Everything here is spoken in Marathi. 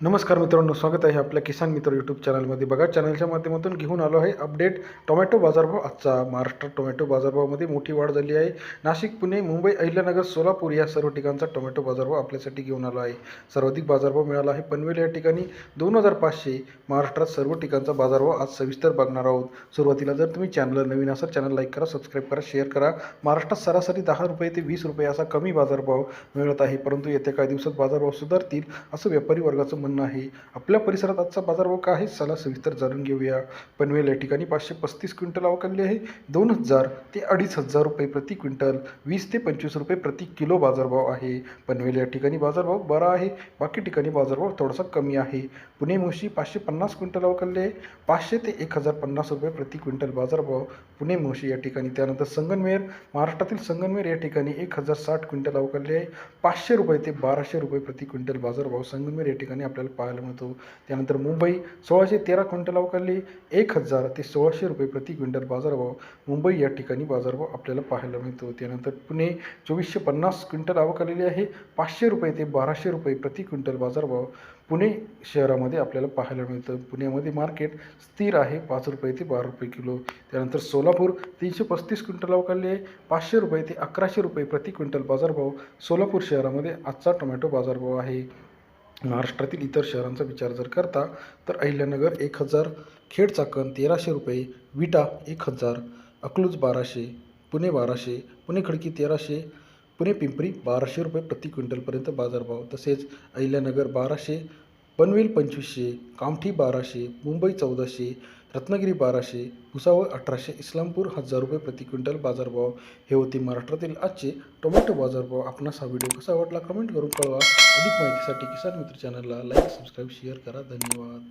नमस्कार मित्रांनो स्वागत आहे आपल्या किसान मित्र यूट्यूब चॅनलमध्ये बघा चॅनलच्या माध्यमातून घेऊन आलो आहे अपडेट टोमॅटो बाजारभाव. आजचा महाराष्ट्रात टोमॅटो बाजारभावामध्ये मोठी वाढ झाली आहे. नाशिक पुणे मुंबई अहिल्यानगर सोलापूर या सर्व ठिकाणचा टोमॅटो बाजारभाव आपल्यासाठी घेऊन आलो आहे. सर्वाधिक बाजारभाव मिळाला आहे पनवेल या ठिकाणी. दोन हजार पाचशे महाराष्ट्रात सर्व ठिकाणचा बाजारभाव आज सविस्तर बघणार आहोत. सुरुवातीला जर तुम्ही चॅनलला नवीन असाल चॅनल लाईक करा सबस्क्राईब करा शेअर करा. महाराष्ट्रात सरासरी दहा रुपये ते वीस रुपये असा कमी बाजारभाव मिळत आहे. परंतु येत्या काही दिवसात बाजारभाव सुधारतील असं व्यापारी वर्गाचं म्हणणं आहे आपल्या परिसरात आजचा बाजारभाव काय आहे? चला सविस्तर जाणून घेऊया. पनवेल या ठिकाणी पाचशे पस्तीस क्विंटल अवकाळली आहे. दोन हजार ते अडीच हजार रुपये प्रति क्विंटल वीस ते पंचवीस रुपये प्रति किलो बाजारभाव आहे. पनवेल या ठिकाणी बाजारभाव बरा आहे. बाकी ठिकाणी बाजारभाव थोडासा कमी आहे. पुणे मुळशी पाचशे पन्नास क्विंटल अवकाळले आहे. पाचशे ते एक हजार पन्नास रुपये प्रति क्विंटल बाजारभाव पुणे मुळशी या ठिकाणी. त्यानंतर संगनमेर महाराष्ट्रातील संगनमेर या ठिकाणी एक हजार साठ क्विंटल अवकाळले आहे. पाचशे रुपये ते बाराशे रुपये प्रति क्विंटल बाजारभाव संगमेर या ठिकाणी आपल्याला पाहायला मिळतो. त्यानंतर मुंबई सोळाशे तेरा क्विंटल अवकाळली एक हजार ते सोळाशे रुपये प्रति क्विंटल बाजारभाव मुंबई या ठिकाणी बाजारभाव आपल्याला पाहायला मिळतो. त्यानंतर पुणे चोवीसशे पन्नास क्विंटल आवकालेली आहे. पाचशे रुपये ते बाराशे रुपये प्रति क्विंटल बाजारभाव पुणे शहरामध्ये आपल्याला पाहायला मिळतं. पुण्यामध्ये मार्केट स्थिर आहे. पाच रुपये ते बारा रुपये किलो. त्यानंतर सोलापूर तीनशे पस्तीस क्विंटल अवकाली आहे. पाचशे रुपये ते अकराशे रुपये प्रति क्विंटल बाजारभाव सोलापूर शहरामध्ये आजचा टोमॅटो बाजारभाव आहे. महाराष्ट्रातील इतर शहरांचा विचार जर करता तर अहिल्यानगर एक हजार खेड चाकण तेराशे रुपये विटा एक हजार अकलूज बाराशे पुणे बाराशे पुणे खडकी तेराशे पुणे पिंपरी बाराशे रुपये प्रति क्विंटलपर्यंत बाजारभाव. तसेच अहिल्यानगर बाराशे पनवेल पंचवीसशे कामठी बाराशे मुंबई चौदाशे रत्नागिरी बाराशे भुसावळ अठराशे इस्लामपूर हजार रुपये प्रति क्विंटल बाजारभाव. हे होते महाराष्ट्रातील आजचे टोमॅटो बाजारभाव. आपणास हा व्हिडिओ कसा वाटला कमेंट करून कळवा. अधिक माहितीसाठी किसान मित्र चॅनलला लाईक सबस्क्राईब शेअर करा. धन्यवाद.